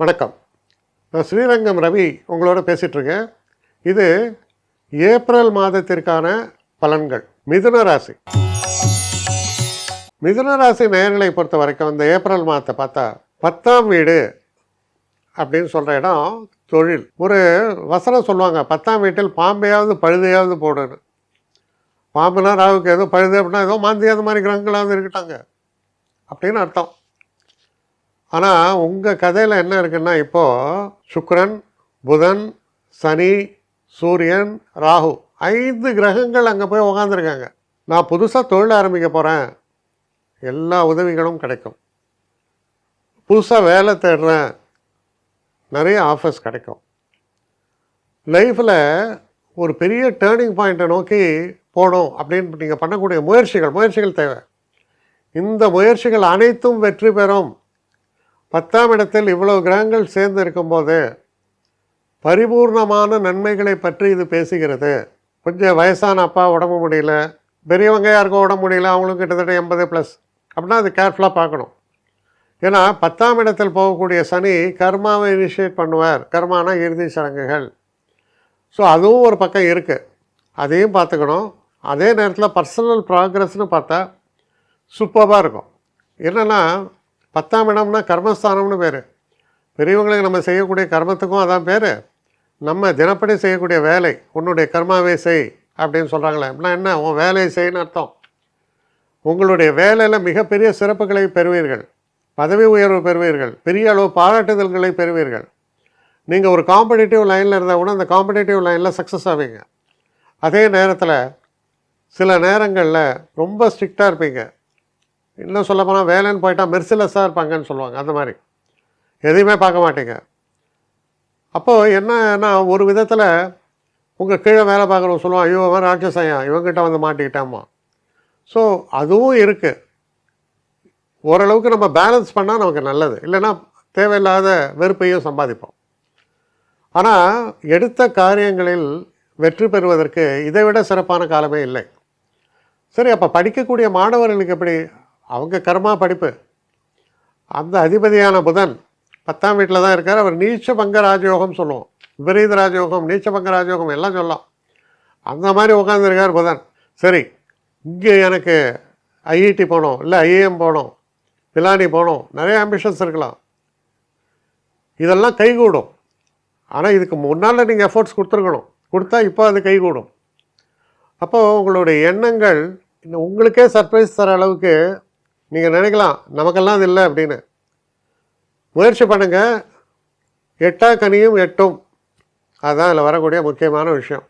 வணக்கம். நான் ஸ்ரீரங்கம் ரவி உங்களோட பேசிகிட்ருக்கேன் இது ஏப்ரல் மாதத்திற்கான பலன்கள். மிதுன ராசி. மிதுன ராசி நேர்களை பொறுத்த வரைக்கும் இந்த ஏப்ரல் மாதத்தை பார்த்தா பத்தாம் வீடு அப்படின்னு சொல்கிற இடம் தொழில். ஒரு வசனம் சொல்லுவாங்க பத்தாம் வீட்டில் பாம்பையாவது பழுதையாவது போடணும் பாம்புனா ராவுக்கு ஏதோ பழுது அப்படின்னா ஏதோ மாந்தியாத மாதிரி கிரகங்களாவது இருக்கட்டாங்க. அப்படின்னு அர்த்தம். ஆனால் உங்கள் கதையில் என்ன இருக்குன்னா இப்போது சுக்ரன் புதன் சனி சூரியன் ராகு ஐந்து கிரகங்கள் அங்கே போய் உக்காந்துருக்காங்க. நான் புதுசாக தொழில் ஆரம்பிக்க போகிறேன் எல்லா உதவிகளும் கிடைக்கும். புதுசாக வேலை தேடுறேன். நிறைய ஆஃபர்ஸ் கிடைக்கும். லைஃப்பில் ஒரு பெரிய டேர்னிங் பாயிண்ட்டை நோக்கி போகணும் அப்படின்னு நீங்கள் பண்ணக்கூடிய முயற்சிகள் முயற்சிகள் தேவை. இந்த முயற்சிகள் அனைத்தும் வெற்றி பெறும். பத்தாம் இடத்தில் இவ்வளவு கிரகங்கள் சேர்ந்து இருக்கும்போது பரிபூர்ணமான நன்மைகளை பற்றி இது பேசுகிறது. கொஞ்சம் வயசான அப்பா உடம்பு முடியல. பெரியவங்க யாருக்கும் உடம்பு முடியல அவங்களும் கிட்டத்தட்ட எண்பது ப்ளஸ் அப்படின்னா அது கேர்ஃபுல்லாக பார்க்கணும். ஏன்னா பத்தாம் இடத்தில் போகக்கூடிய சனி கர்மாவை இனிஷியேட் பண்ணுவார். கர்மானா இறுதி சடங்குகள். ஸோ அதுவும் ஒரு பக்கம் இருக்குது அதையும் பார்த்துக்கணும். அதே நேரத்தில் பர்சனல் ப்ராக்ரஸ்னு பார்த்தா சூப்பராக இருக்கும். என்னென்னா பத்தாம் இடம்னா கர்மஸ்தானம்னு பேர். பெரியவங்களுக்கு நம்ம செய்யக்கூடிய கர்மத்துக்கும் அதான் பேர். நம்ம தினப்படி செய்யக்கூடிய வேலை உன்னுடைய கர்மாவே செய் அப்படின்னு சொல்கிறாங்களே அப்படின்னா என்ன? உன் வேலையை செய்யணும் அர்த்தம். உங்களுடைய வேலையில் மிகப்பெரிய சிறப்புகளை பெறுவீர்கள். பதவி உயர்வு பெறுவீர்கள். பெரிய அளவு பாராட்டுதல்களை பெறுவீர்கள். நீங்கள் ஒரு காம்படிட்டிவ் லைனில் இருந்தால் கூட அந்த காம்படிட்டிவ் லைனில் சக்ஸஸ் ஆவீங்க. அதே நேரத்தில் சில நேரங்களில் ரொம்ப ஸ்ட்ரிக்டாக இருப்பீங்க. இன்னும் சொல்லப்போனால் வேலைன்னு போயிட்டால் மெர்சிலஸாக இருப்பாங்கன்னு சொல்லுவாங்க அந்த மாதிரி. எதையுமே பார்க்க மாட்டேங்க. அப்போது என்னன்னா ஒரு விதத்தில் உங்கள் கீழே வேலை பார்க்குறவங்க சொல்லுவான் ஐயோ அவன் ராட்சசையா இவங்ககிட்ட வந்து மாட்டிக்கிட்டாமா ஸோ அதுவும் இருக்குது ஓரளவுக்கு நம்ம பேலன்ஸ் பண்ணால் நமக்கு நல்லது. இல்லைன்னா தேவையில்லாத வெறுப்பையும் சம்பாதிப்போம். ஆனால் எடுத்த காரியங்களில் வெற்றி பெறுவதற்கு இதை விட சிறப்பான காலமே இல்லை. சரி அப்போ படிக்கக்கூடிய மாணவர்களுக்கு எப்படி அவங்க கர்மா படிப்பு. அந்த அதிபதியான புதன் பத்தாம் வீட்டில் தான் இருக்கார். அவர் நீச்ச பங்க ராஜயோகம் சொல்லுவோம். விபரீத ராஜயோகம் நீச்ச பங்க ராஜயோகம் எல்லாம் சொல்லலாம். அந்த மாதிரி உட்காந்துருக்கார் புதன். சரி இங்கே எனக்கு ஐஐடி போகணும் இல்லை ஐஏஎம் போகணும் பிலானி போகணும் நிறைய ஆம்பிஷன்ஸ் இருக்கலாம். இதெல்லாம் கைகூடும். ஆனால் இதுக்கு முன்னால் நீங்கள் எஃபோர்ட்ஸ் கொடுத்துருக்கணும். கொடுத்தா இப்போ அது கைகூடும். அப்போது உங்களுடைய எண்ணங்கள் இன்னும் உங்களுக்கே சர்ப்ரைஸ் தர அளவுக்கு நீங்கள் நினைக்கலாம் நமக்கெல்லாம் அது இல்லை அப்படின்னு. முயற்சி பண்ணுங்கள் எட்டா கனியும் எட்டும். அதுதான் அதில் வரக்கூடிய முக்கியமான விஷயம்.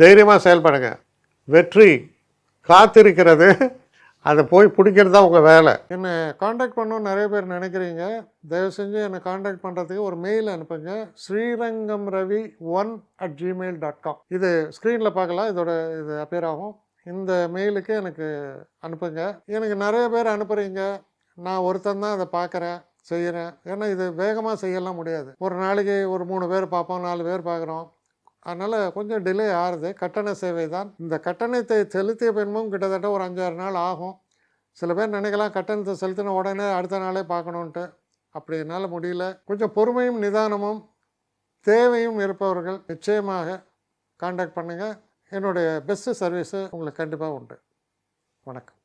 தைரியமாக செயல்படுங்க. வெற்றி காத்திருக்கிறது. அதை போய் பிடிக்கிறது தான் உங்கள் வேலை. என்னை காண்டாக்ட் பண்ணணும்னு நிறைய பேர் நினைக்கிறீங்க. தயவு செஞ்சு என்னை காண்டாக்ட் பண்ணுறதுக்கு ஒரு மெயில் அனுப்புங்க. Srirangam Ravi one at Gmail dot com இது ஸ்க்ரீனில் பார்க்கலாம். இதோட இது அப்பேர் ஆகும். இந்த மெயிலுக்கு எனக்கு அனுப்புங்க. எனக்கு நிறைய பேர் அனுப்புகிறீங்க நான் ஒருத்தன் தான் அதை பார்க்குறேன் செய்கிறேன் ஏன்னா இது வேகமாக செய்யலாம் முடியாது. ஒரு நாளைக்கு ஒரு மூணு பேர் பார்ப்போம் நாலு பேர் பார்க்குறோம். அதனால் கொஞ்சம் டிலே ஆகுது கட்டண சேவை தான். இந்த கட்டணத்தை செலுத்திய பின்பும் கிட்டத்தட்ட ஒரு அஞ்சாறு நாள் ஆகும். சில பேர் நினைக்கலாம் கட்டணத்தை செலுத்தின உடனே அடுத்த நாளே பார்க்கணுன்ட்டு அப்படி என்னால் முடியல. கொஞ்சம் பொறுமையும் நிதானமும் தேவையும் இருப்பவர்கள் நிச்சயமாக காண்டாக்ட் பண்ணுங்கள் என்னுடைய பெஸ்ட்டு சர்வீஸு உங்களுக்கு கண்டிப்பாக உண்டு. வணக்கம்.